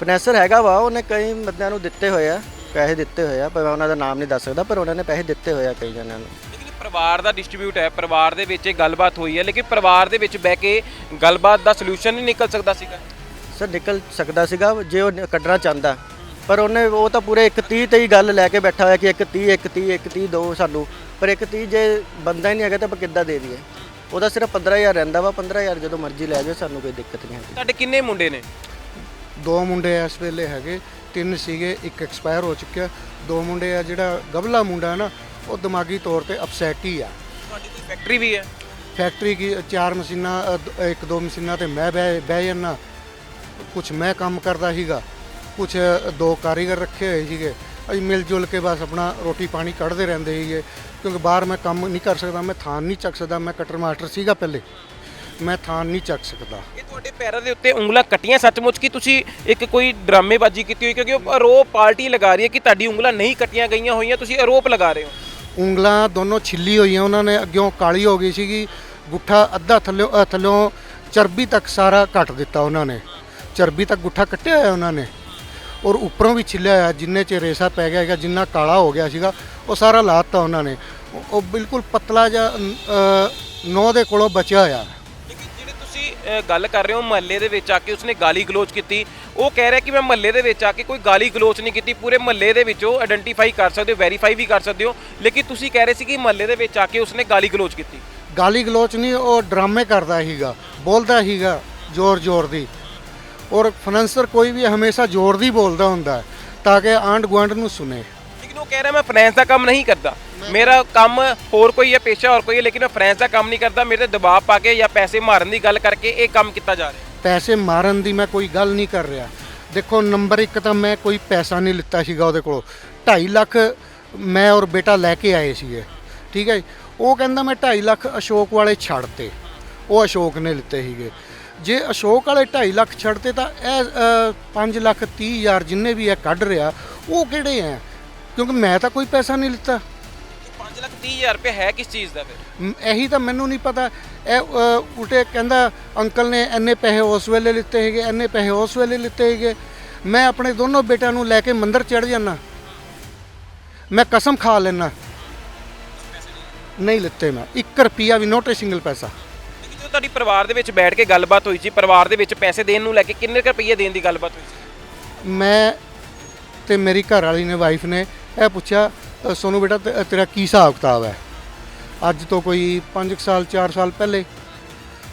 ਫਾਈਨੈਂਸਰ ਹੈਗਾ ਵਾ ਉਹਨੇ ਕਈ ਬੰਦਿਆਂ ਨੂੰ ਦਿੱਤੇ ਹੋਏ ਆ ਪੈਸੇ ਦਿੱਤੇ ਹੋਏ ਆ ਪਰ ਮੈਂ ਉਹਨਾਂ ਦਾ ਨਾਮ ਨਹੀਂ ਦੱਸ ਸਕਦਾ ਪਰ ਉਹਨਾਂ ਨੇ ਪੈਸੇ ਦਿੱਤੇ ਹੋਏ ਆ ਕਈ ਜਣਿਆਂ ਨੂੰ। ਲੇਕਿਨ ਇਹ ਪਰਿਵਾਰ ਦਾ ਡਿਸਟ੍ਰੀਬਿਊਟ ਹੈ ਪਰਿਵਾਰ ਦੇ ਵਿੱਚ ਇਹ ਗੱਲਬਾਤ ਹੋਈ ਹੈ ਲੇਕਿਨ ਪਰਿਵਾਰ ਦੇ ਵਿੱਚ ਬਹਿ ਕੇ ਗੱਲਬਾਤ ਦਾ ਸੋਲੂਸ਼ਨ ਨਹੀਂ ਨਿਕਲ ਸਕਦਾ ਸੀਗਾ। ਸਰ ਨਿਕਲ ਸਕਦਾ ਸੀਗਾ ਜੇ ਉਹ ਨ- ਕੱਢਣਾ ਚਾਹੁੰਦਾ। ਪਰ ਉਹਨੇ ਉਹ ਤਾਂ ਪੂਰੇ 130 ਤੇ ਹੀ ਗੱਲ ਲੈ ਕੇ ਬੈਠਾ ਹੋਇਆ ਕਿ 130 130 130 ਦੋ ਸਾਨੂੰ। ਪਰ 130 ਜੇ ਬੰਦਾ ਹੀ ਨਹੀਂ ਹੈਗਾ ਤਾਂ ਆਪਾਂ ਕਿੱਦਾਂ ਦੇ ਦਈਏ? ਉਹਦਾ ਸਿਰਫ 15000 ਰਹਿੰਦਾ ਵਾ 15000 ਜਦੋਂ ਮਰਜ਼ੀ ਲੈ ਜਾਓ ਸਾਨੂੰ ਕੋਈ ਦਿੱਕਤ ਨਹੀਂ ਹੈਗੀ ਤੁਹਾਡੇ ਕਿੰਨੇ ਮੁੰਡੇ ਨੇ? ਦੋ ਮੁੰਡੇ ਇਸ ਵੇਲੇ ਹੈਗੇ ਤਿੰਨ ਸੀਗੇ ਇੱਕ ਐਕਸਪਾਇਰ ਹੋ ਚੁੱਕਿਆ। ਦੋ ਮੁੰਡੇ ਆ ਜਿਹੜਾ ਗਬਲਾ ਮੁੰਡਾ ਨਾ ਉਹ ਦਿਮਾਗੀ ਤੌਰ ਤੇ ਅਪਸੈਟ ਹੀ ਆ। ਤੁਹਾਡੀ ਕੋਈ ਫੈਕਟਰੀ ਵੀ ਹੈ? ਫੈਕਟਰੀ ਕੀ ਚਾਰ ਮਸ਼ੀਨਾਂ ਅ, ਦ- ਇੱਕ ਦੋ ਮਸ਼ੀਨਾਂ ਤੇ ਮੈਂ ਬਹਿ ਬਹਿ ਜਾਨਾ ਕੁਝ ਮੈਂ ਕੰਮ ਕਰਦਾ ਸੀਗਾ ਕੁਝ ਦੋ ਕਾਰੀਗਰ ਰੱਖੇ ਹੋਏ ਸੀਗੇ। ਅਸੀਂ ਮਿਲ ਜੁਲ ਕੇ ਬਸ ਆਪਣਾ ਰੋਟੀ ਪਾਣੀ ਕੱਢਦੇ ਰਹਿੰਦੇ ਸੀਗੇ। ਕਿਉਂਕਿ ਬਾਹਰ ਮੈਂ ਕੰਮ ਨਹੀਂ ਕਰ ਸਕਦਾ ਮੈਂ ਥਾਨ ਨਹੀਂ ਚੱਕ ਸਕਦਾ ਮੈਂ ਕਟਰ ਮਾਸਟਰ ਸੀਗਾ ਪਹਿਲੇ। ਮੈਂ ਥਾਨ ਨਹੀਂ ਚੱਕ ਸਕਦਾ। ਇਹ ਤੁਹਾਡੇ ਪੈਰਾਂ ਦੇ ਉੱਤੇ ਉਂਗਲਾਂ ਕੱਟੀਆਂ ਸੱਚਮੁੱਚ ਕਿ ਤੁਸੀਂ ਇੱਕ ਕੋਈ ਡਰਾਮੇਬਾਜ਼ੀ ਕੀਤੀ ਹੋਈ? ਕਿਉਂਕਿ ਉਹ ਆਰੋਪ ਪਾਰਟੀ ਲਗਾ ਰਹੀ ਹੈ ਕਿ ਤੁਹਾਡੀ ਉਂਗਲਾਂ ਨਹੀਂ ਕੱਟੀਆਂ ਗਈਆਂ ਹੋਈਆਂ ਤੁਸੀਂ ਆਰੋਪ ਲਗਾ ਰਹੇ ਹੋ। ਉਂਗਲਾਂ ਦੋਨੋਂ ਛਿੱਲੀ ਹੋਈਆਂ ਉਹਨਾਂ ਨੇ ਅੱਗਿਓਂ ਕਾਲੀ ਹੋ ਗਈ ਸੀਗੀ ਗੁੱਠਾ ਅੱਧਾ ਥੱਲਿਓਂ ਅ, ਥੱਲਿਓਂ ਚਰਬੀ ਤੱਕ ਸਾਰਾ ਕੱਟ ਦਿੱਤਾ ਉਹਨਾਂ ਨੇ। ਚਰਬੀ ਤੱਕ ਗੁੱਠਾ ਕੱਟਿਆ ਹੋਇਆ ਉਹਨਾਂ ਨੇ। ਔਰ ਉੱਪਰੋਂ ਵੀ ਛਿੱਲਿਆ ਹੋਇਆ ਜਿੰਨੇ ਚ ਰੇਸਾ ਪੈ ਗਿਆ ਹੈਗਾ ਜਿੰਨਾ ਕਾਲਾ ਹੋ ਗਿਆ ਸੀਗਾ ਉਹ ਸਾਰਾ ਲਾਤਾ ਉਹਨਾਂ ਨੇ। ਉਹ- ਉਹ ਬਿਲਕੁਲ ਪਤਲਾ ਜਿਹਾ ਨੌ ਦੇ ਕੋਲੋਂ ਬਚਿਆ ਹੋਇਆ। ਲੇਕਿਨ ਜਿਹੜੇ ਤੁਸੀਂ ਅ, ਗੱਲ ਕਰ ਰਹੇ ਹੋ ਮਹੱਲੇ ਦੇ ਵਿੱਚ ਆ ਕੇ ਉਸਨੇ ਗਾਲੀ ਗਲੋਚ ਕੀਤੀ। ਉਹ ਕਹਿ ਰਿਹਾ ਕਿ ਮੈਂ ਮਹੱਲੇ ਦੇ ਵਿੱਚ ਆ ਕੇ ਕੋਈ ਗਾਲੀ ਗਲੋਚ ਨਹੀਂ ਕੀਤੀ। ਪੂਰੇ ਮਹੱਲੇ ਦੇ ਵਿੱਚੋਂ ਆਇਡੈਂਟੀਫਾਈ ਕਰ ਸਕਦੇ ਹੋ ਵੈਰੀਫਾਈ ਵੀ ਕਰ ਸਕਦੇ ਹੋ। ਲੇਕਿਨ ਤੁਸੀਂ ਕਹਿ ਰਹੇ ਸੀ ਕਿ ਮਹੱਲੇ ਦੇ ਵਿੱਚ ਆ ਕੇ ਉਸਨੇ ਗਾਲੀ ਗਲੋਚ ਕੀਤੀ। ਗਾਲੀ ਗਲੋਚ ਨਹੀਂ ਉਹ ਡਰਾਮੇ ਕਰਦਾ ਸੀਗਾ ਬੋਲਦਾ ਸੀਗਾ ਜ਼ੋਰ ਜ਼ੋਰ ਦੀ। ਔਰ ਫਾਈਨੈਂਸਰ ਕੋਈ ਵੀ ਹਮੇਸ਼ਾ ਜ਼ੋਰ ਦੀ ਬੋਲਦਾ ਹੁੰਦਾ ਹੈ ਤਾਂ ਕਿ ਆਂਡ ਗੁਆਂਢ ਨੂੰ ਸੁਣੇ ਉਹ ਕਹਿ ਰਿਹਾ, ਮੈਂ ਫਾਈਨੈਂਸ ਦਾ ਕੰਮ ਨਹੀਂ ਕਰਦਾ। ਮੇਰਾ ਕੰਮ ਹੋਰ ਕੋਈ ਹੈ, ਪੇਸ਼ਾ ਹੋਰ ਕੋਈ ਹੈ, ਲੇਕਿਨ ਮੈਂ ਫਾਈਨੈਂਸ ਦਾ ਕੰਮ ਨਹੀਂ ਕਰਦਾ, ਮੇਰੇ ਤੇ ਦਬਾਅ ਪਾ ਕੇ ਜਾਂ ਪੈਸੇ ਮਾਰਨ ਦੀ ਗੱਲ ਕਰਕੇ ਇਹ ਕੰਮ ਕੀਤਾ ਜਾ ਰਿਹਾ। ਪੈਸੇ ਮਾਰਨ ਦੀ ਮੈਂ ਕੋਈ ਗੱਲ ਨਹੀਂ ਕਰ ਰਿਹਾ। ਦੇਖੋ, ਨੰਬਰ 1 ਤਾਂ ਮੈਂ ਕੋਈ ਪੈਸਾ ਨਹੀਂ ਲਿੱਤਾ ਸੀਗਾ ਉਹਦੇ ਕੋਲੋਂ। 2.5 ਲੱਖ ਮੈਂ ਔਰ ਬੇਟਾ ਲੈ ਕੇ ਆਏ ਸੀਗੇ, ਠੀਕ ਹੈ ਜੀ। ਉਹ ਕਹਿੰਦਾ ਮੈਂ 2.5 ਲੱਖ ਅਸ਼ੋਕ ਵਾਲੇ ਛੱਡਤੇ, ਉਹ ਅਸ਼ੋਕ ਨੇ ਲਿੱਤੇ ਸੀਗੇ। ਜੇ ਅਸ਼ੋਕ ਵਾਲੇ 2.5 ਲੱਖ ਛੱਡਤੇ ਤਾਂ ਇਹ 5 ਲੱਖ 30 ਹਜ਼ਾਰ ਜਿੰਨੇ ਵੀ ਇਹ ਕੱਢ ਰਿਹਾ, ਉਹ ਕਿਹੜੇ ਆ ਕਿਉਂਕਿ ਮੈਂ ਤਾਂ ਕੋਈ ਪੈਸਾ ਨਹੀਂ ਲਿੱਤਾ। 5 ਲੱਖ 30 ਹਜ਼ਾਰ ਰੁਪਏ ਹੈ ਕਿਸ ਚੀਜ਼ ਦਾ ਫਿਰ? ਮ- ਇਹੀ ਤਾਂ ਮੈਨੂੰ ਨਹੀਂ ਪਤਾ। ਇਹ ਅ, ਉਲਟੇ ਕਹਿੰਦਾ ਅੰਕਲ ਨੇ ਇੰਨੇ ਪੈਸੇ ਉਸ ਵੇਲੇ ਲਿੱਤੇ ਹੈਗੇ ਇੰਨੇ ਪੈਸੇ ਉਸ ਵੇਲੇ ਲਿੱਤੇ ਹੈਗੇ ਮੈਂ ਆਪਣੇ ਦੋਨੋਂ ਬੇਟਿਆਂ ਨੂੰ ਲੈ ਕੇ ਮੰਦਰ ਚੜ ਜਾਣਾ ਮੈਂ ਕਸਮ ਖਾ ਲੈਣਾ ਨਹੀਂ ਲਿੱਤੇ ਮੈਂ। 1 ਰੁਪਿਆ ਵੀ ਨੋਟ ਸਿੰਗਲ ਪੈਸਾ। ਜਦੋਂ ਤੁਹਾਡੀ ਪਰਿਵਾਰ ਦੇ ਵਿੱਚ ਬੈਠ ਕੇ ਗੱਲਬਾਤ ਹੋਈ ਸੀ ਪਰਿਵਾਰ ਦੇ ਵਿੱਚ ਪੈਸੇ ਦੇਣ ਨੂੰ ਲੈ ਕੇ ਕਿੰਨੇ ਕੁ ਰੁਪਏ ਦੇਣ ਦੀ ਗੱਲਬਾਤ ਹੋਈ ਸੀ? ਮੈਂ ਤੇ ਮੇਰੀ ਘਰ ਵਾਲੀ ਨੇ ਵਾਈਫ ਨੇ ਇਹ ਪੁੱਛਿਆ ਅ, ਸੋਨੂੰ ਬੇਟਾ ਤੇ- ਤੇਰਾ ਕੀ ਹਿਸਾਬ ਕਿਤਾਬ ਹੈ? ਅੱਜ ਤੋਂ ਕੋਈ 5 ਸਾਲ 4 ਸਾਲ ਪਹਿਲੇ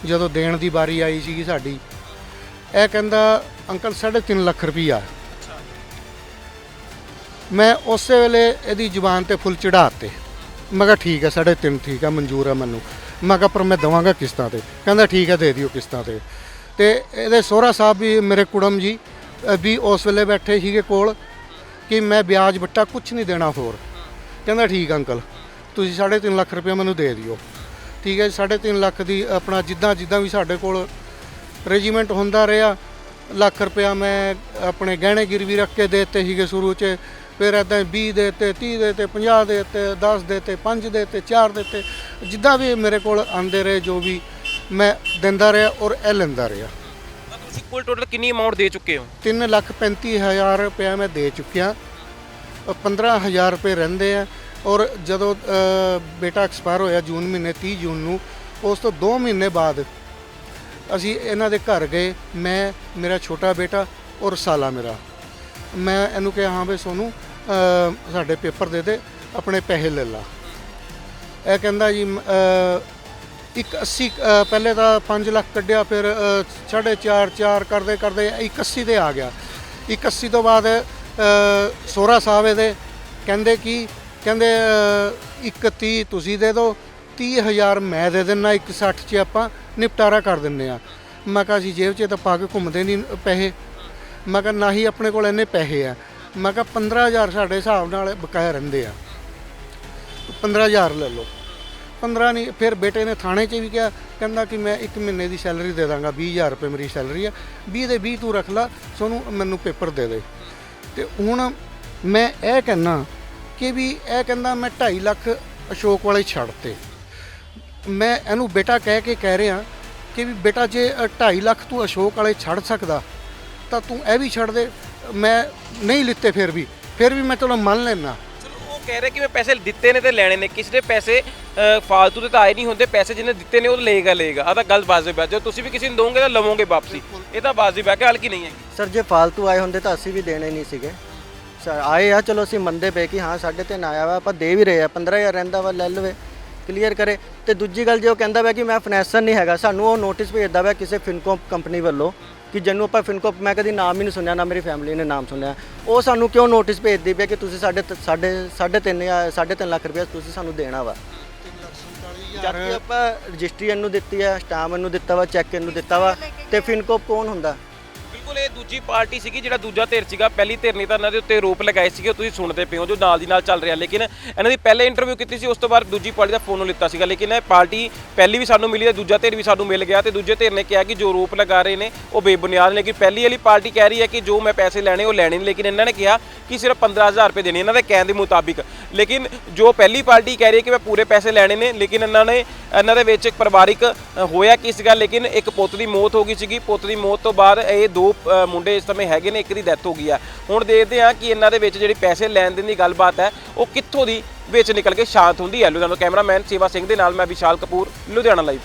ਜਦੋਂ ਦੇਣ ਦੀ ਵਾਰੀ ਆਈ ਸੀਗੀ ਸਾਡੀ ਇਹ ਕਹਿੰਦਾ ਅੰਕਲ 3.5 ਲੱਖ ਰੁਪਈਆ ਮੈਂ ਉਸੇ ਵੇਲੇ ਇਹਦੀ ਜ਼ੁਬਾਨ ਤੇ ਫੁੱਲ ਚੜਾਤੇ ਮੈਂ ਕਿਹਾ ਠੀਕ ਹੈ 3.5 ਠੀਕ ਹੈ ਮਨਜ਼ੂਰ ਹੈ ਮੈਨੂੰ। ਮੈਂ ਕਿਹਾ ਪਰ ਮੈਂ ਦਵਾਂਗਾ ਕਿਸ਼ਤਾਂ ਤੇ। ਕਹਿੰਦਾ ਠੀਕ ਹੈ ਦੇ ਦਿਓ ਕਿਸ਼ਤਾਂ ਤੇ। ਤੇ ਇਹਦੇ ਸੋਹਰਾ ਸਾਹਿਬ ਵੀ ਮੇਰੇ ਕੁੜਮ ਜੀ ਅ, ਵੀ ਉਸ ਵੇਲੇ ਬੈਠੇ ਸੀਗੇ ਕੋਲ। ਕਿ ਮੈਂ ਵਿਆਜ ਬੱਟਾ ਕੁਝ ਨਹੀਂ ਦੇਣਾ ਹੋਰ। ਕਹਿੰਦਾ ਠੀਕ ਅੰਕਲ, ਤੁਸੀਂ 3.5 ਲੱਖ ਰੁਪਏ ਮੈਨੂੰ ਦੇ ਦਿਓ। ਠੀਕ ਹੈ 3.5 ਲੱਖ ਦੀ ਆਪਣਾ ਜਿੱਦਾਂ ਜਿੱਦਾਂ ਵੀ ਸਾਡੇ ਕੋਲ ਰੈਜੀਮੈਂਟ ਹੁੰਦਾ ਰਿਹਾ, ਲੱਖ ਰੁਪਇਆ ਮੈਂ ਆਪਣੇ ਗਹਿਣੇ ਗਿਰਵੀ ਰੱਖ ਕੇ ਦੇਤੇ ਸੀਗੇ ਸ਼ੁਰੂ 'ਚ, ਫਿਰ ਇਦਾਂ 20 ਦੇਤੇ 30 ਦੇਤੇ 50 ਦੇਤੇ 10 ਦੇਤੇ 5 ਦੇਤੇ 4 ਦੇਤੇ, ਜਿੱਦਾਂ ਵੀ ਮੇਰੇ ਕੋਲ ਆਂਦੇ ਰਹੇ ਜੋ ਵੀ ਮੈਂ ਦਿੰਦਾ ਰਿਹਾ ਔਰ ਇਹ ਲੈਂਦਾ ਰਿਹਾ। ਤੁਸੀਂ ਕੁੱਲ ਟੋਟਲ ਕਿੰਨੀ ਅਮਾਉਂਟ ਦੇ ਚੁੱਕੇ ਹੋ? ਤਿੰਨ ਲੱਖ ਪੈਂਤੀ ਹਜ਼ਾਰ ਰੁਪਇਆ ਮੈਂ ਦੇ ਚੁੱਕਿਆ। ਅ, 15000 ਰੁਪਏ ਰਹਿੰਦੇ ਆ ਔਰ ਜਦੋਂ ਅ, ਬੇਟਾ ਐਕਸਪਾਇਰ ਹੋਇਆ ਜੂਨ ਮਹੀਨੇ 30 ਜੂਨ ਨੂੰ ਉਸ ਤੋਂ 2 ਮਹੀਨੇ ਬਾਅਦ ਅਸੀਂ ਇਹਨਾਂ ਦੇ ਘਰ ਗਏ ਮੈਂ ਮੇਰਾ ਛੋਟਾ ਬੇਟਾ ਔਰ ਸਾਲਾ ਮੇਰਾ। ਮੈਂ ਇਹਨੂੰ ਕਿਹਾ ਹਾਂ ਬਈ ਸੋਨੂੰ ਅ, ਸਾਡੇ ਪੇਪਰ ਦੇ ਦੇ ਆਪਣੇ ਪੈਸੇ ਲੈ ਲਾ। ਇਹ ਕਹਿੰਦਾ ਜੀ ਮ- ਅ, ਇੱਕ 80 ਪਹਿਲੇ ਤਾਂ 5 ਲੱਖ ਕੱਢਿਆ ਫਿਰ 4.5 4 ਕਰਦੇ ਕਰਦੇ ਇੱਕ 80 ਤੇ ਆ ਗਿਆ। ਇੱਕ 80 ਤੋਂ ਬਾਅਦ ਅ, ਸੋਹਰਾ ਸਾਹਿਬ ਇਹਦੇ ਕਹਿੰਦੇ ਕਿ ਕਹਿੰਦੇ ਅ, ਇੱਕ 30 ਤੁਸੀਂ ਦੇ ਦਿਓ 30000 ਮੈਂ ਦੇ ਦਿੰਨਾ ਇੱਕ 60 ਚ ਆਪਾਂ ਨਿਪਟਾਰਾ ਕਰ ਦਿੰਨੇ ਆ। ਮੈਂ ਕਿਹਾ ਅਸੀਂ ਜੇਬ 'ਚ ਤਾਂ ਪਾ ਕੇ ਘੁੰਮਦੇ ਨਹੀਂ ਪੈਸੇ। ਮੈਂ ਕਿਹਾ ਨਾ ਹੀ ਆਪਣੇ ਕੋਲ ਇੰਨੇ ਪੈਸੇ ਆ। ਮੈਂ ਕਿਹਾ 15000 ਸਾਡੇ ਹਿਸਾਬ ਨਾਲ ਬਕਾਇਆ ਰਹਿੰਦੇ ਆ। 15000 ਲੈ ਲਓ। 15 ਨਹੀਂ, ਫਿਰ ਬੇਟੇ ਨੇ ਥਾਣੇ 'ਚ ਵੀ ਕਿਹਾ, ਕਹਿੰਦਾ ਕਿ ਮੈਂ ਇੱਕ ਮਹੀਨੇ ਦੀ ਸੈਲਰੀ ਦੇ ਦਾਂਗਾ 20000 ਰੁਪਏ ਮੇਰੀ ਸੈਲਰੀ ਆ 20 ਦੇ 20 ਤੂੰ ਰੱਖ ਲਾ, ਸੋਨੂੰ ਮੈਨੂੰ ਪੇਪਰ ਦੇ ਦੇ। ਤੇ ਹੁਣ ਮੈਂ ਇਹ ਕਹਿਣਾ ਕਿ ਵੀ ਇਹ ਕਹਿੰਦਾ ਮੈਂ 2.5 ਲੱਖ ਅਸ਼ੋਕ ਵਾਲੇ ਛੱਡਤੇ ਮੈਂ ਇਹਨੂੰ ਬੇਟਾ ਕਹਿ ਕੇ ਕਹਿ ਰਿਹਾ ਕਿ ਵੀ ਬੇਟਾ ਜੇ 2.5 ਲੱਖ ਤੂੰ ਅਸ਼ੋਕ ਵਾਲੇ ਛੱਡ ਸਕਦਾ, ਤਾਂ ਤੂੰ ਇਹ ਵੀ ਛੱਡ ਦੇ, ਮੈਂ ਨਹੀਂ ਲਿੱਤੇ ਫਿਰ ਵੀ ਫਿਰ ਵੀ ਮੈਂ ਚਲੋ ਮੰਨ ਲੈਣਾ ਉਹ ਕਹਿ ਰਹੇ ਕਿ ਮੈਂ ਪੈਸੇ ਦਿੱਤੇ ਨੇ ਤੇ ਲੈਣੇ ਨੇ, ਕਿਸੇ ਦੇ ਪੈਸੇ ਅ, ਫਾਲਤੂ ਦੇ ਤਾਂ ਆਏ ਨਹੀਂ ਹੁੰਦੇ ਪੈਸੇ ਜਿਹਨੇ ਦਿੱਤੇ ਨੇ ਉਹ ਲਏਗਾ ਲਏਗਾ। ਆ ਤਾਂ ਗੱਲ ਬਾਜ਼ੇ ਬੈ ਜੋ ਤੁਸੀਂ ਵੀ ਕਿਸੇ ਨੂੰ ਦੋਗੇ ਤਾਂ ਲਵੋਗੇ ਵਾਪਸੀ। ਇਹ ਤਾਂ ਬਾਜ਼ੀ ਬੈ ਕੇ ਹਲਕੀ ਨਹੀਂ ਹੈਗੀ ਸਰ ਜੇ ਫਾਲਤੂ ਆਏ ਹੁੰਦੇ ਤਾਂ ਅਸੀਂ ਵੀ ਦੇਣੇ ਨਹੀਂ ਸੀਗੇ। ਸਰ ਆਏ ਆ ਚਲੋ ਅਸੀਂ ਮੰਨਦੇ ਪਏ ਕਿ ਹਾਂ ਸਾਢੇ ਤਿੰਨ ਆਇਆ ਵਾ ਆਪਾਂ ਦੇ ਵੀ ਰਹੇ ਆ। 15000 ਰਹਿੰਦਾ ਵਾ ਲੈ ਲਵੇ ਕਲੀਅਰ ਕਰੇ। ਤੇ ਦੂਜੀ ਗੱਲ ਜੇ ਉਹ ਕਹਿੰਦਾ ਵਾ ਕਿ ਮੈਂ ਫਾਈਨੈਂਸਰ ਨਹੀਂ ਹੈਗਾ ਸਾਨੂੰ ਉਹ ਨੋਟਿਸ ਭੇਜਦਾ ਵਾ ਕਿਸੇ ਫਿਨਕੋਪ ਕੰਪਨੀ ਵੱਲੋਂ ਕਿ ਜਿਹਨੂੰ ਆਪਾਂ ਫਿਨਕੋਪ ਮੈਂ ਕਦੀ ਨਾਮ ਹੀ ਨਹੀਂ ਸੁਣਿਆ ਨਾ ਮੇਰੀ ਫੈਮਿਲੀ ਨੇ ਨਾਮ ਸੁਣਿਆ। ਉਹ ਸਾਨੂੰ ਕਿਉਂ ਨੋਟਿਸ ਭੇਜਦੀ ਪਿਆ ਕਿ ਤੁਸੀਂ ਸਾਡੇ ਤ- ਸਾਡੇ ਸਾਢੇ ਤਿੰਨ ਜਾਂ ਸਾਢੇ ਤਿੰਨ ਲੱਖ ਰੁਪਏ ਤੁਸੀਂ ਸਾਨੂੰ ਦੇਣਾ ਵਾ? ਜਦ ਕਿ ਆਪਾਂ ਰਜਿਸਟਰੀ ਇਹਨੂੰ ਦਿੱਤੀ ਹੈ ਸਟਾਮ ਇਹਨੂੰ ਦਿੱਤਾ ਵਾ ਚੈੱਕ ਇਹਨੂੰ ਦਿੱਤਾ ਵਾ ਤੇ ਫਿਨਕੋਪ ਕੌਣ ਹੁੰਦਾ? ਬਿਲਕੁਲ ਦੂਜੀ ਪਾਰਟੀ ਸੀਗੀ, ਜਿਹੜਾ ਦੂਜਾ ਧਿਰ ਸੀਗਾ, ਪਹਿਲੀ ਧਿਰ ਨੇ ਤਾਂ ਇਹਨਾਂ ਦੇ ਉੱਤੇ ਆਰੋਪ ਲਗਾਏ ਸੀਗੇ, ਉਹ ਤੁਸੀਂ ਸੁਣਦੇ ਪਏ ਹੋ, ਜੋ ਨਾਲ ਦੀ ਨਾਲ ਚੱਲ ਰਿਹਾ। ਲੇਕਿਨ ਇਹਨਾਂ ਦੀ ਪਹਿਲੇ ਇੰਟਰਵਿਊ ਕੀਤੀ ਸੀ, ਉਸ ਤੋਂ ਬਾਅਦ ਦੂਜੀ ਪਾਰਟੀ ਦਾ ਫੋਨ ਲਿੱਤਾ ਸੀਗਾ। ਲੇਕਿਨ ਇਹ ਪਾਰਟੀ ਪਹਿਲੀ ਵੀ ਸਾਨੂੰ ਮਿਲੀ ਤੇ ਦੂਜਾ ਧਿਰ ਵੀ ਸਾਨੂੰ ਮਿਲ ਗਿਆ ਤੇ ਦੂਜੇ ਧਿਰ ਨੇ ਕਿਹਾ ਕਿ ਜੋ ਆਰੋਪ ਲਗਾ ਰਹੇ ਨੇ, ਉਹ ਬੇਬੁਨਿਆਦ ਨੇ। ਲੇਕਿਨ ਪਹਿਲੀ ਵਾਲੀ ਪਾਰਟੀ ਕਹਿ ਰਹੀ ਹੈ ਕਿ ਜੋ ਮੈਂ ਪੈਸੇ ਲੈਣੇ, ਉਹ ਲੈਣੇ ਨਹੀਂ। ਲੇਕਿਨ ਇਹਨਾਂ ਨੇ ਕਿਹਾ ਕਿ ਸਿਰਫ 15000 ਰੁਪਏ ਦੇਣੇ, ਇਹਨਾਂ ਦੇ ਕਹਿਣ ਦੇ ਮੁਤਾਬਿਕ। ਲੇਕਿਨ ਜੋ ਪਹਿਲੀ ਪਾਰਟੀ ਕਹਿ ਰਹੀ ਹੈ ਕਿ ਮੈਂ ਪੂਰੇ ਪੈਸੇ ਲੈਣੇ ਨੇ, ਲੇਕਿਨ ਇਹਨਾਂ ਨੇ, ਇਹਨਾਂ ਦੇ ਵਿੱਚ ਇੱਕ ਪਰਿਵਾਰਿਕ ਹੋਇਆ ਕੀ ਸੀਗਾ ਲੇਕਿਨ ਇੱਕ ਪੁੱਤ ਦੀ ਮੌਤ ਹੋ ਗਈ ਸੀਗੀ। ਪੁੱਤ ਦੀ ਮੌਤ ਤੋਂ ਬਾਅਦ ਇਹ ਦੋ ਮੁੰਡੇ ਇਸ ਸਮੇਂ ਹੈਗੇ ਨੇ, ਇੱਕ ਦੀ ਡੈਥ ਹੋ ਗਈ ਆ। ਹੁਣ ਦੇਖਦੇ ਆ ਕਿ ਇਹਨਾਂ ਦੇ ਵਿੱਚ ਜਿਹੜੀ ਪੈਸੇ ਲੈਣ ਦੇਣ ਦੀ ਗੱਲਬਾਤ ਹੈ, ਉਹ ਕਿੱਥੋਂ ਦੀ ਵਿੱਚ ਨਿਕਲ ਕੇ ਸ਼ਾਂਤ ਹੁੰਦੀ ਹੈ। ਲੁਧਿਆਣਾ ਤੋਂ ਕੈਮਰਾਮੈਨ ਸੇਵਾ ਸਿੰਘ ਦੇ ਨਾਲ ਮੈਂ ਵਿਸ਼ਾਲ ਕਪੂਰ, ਲੁਧਿਆਣਾ ਲਾਈਵ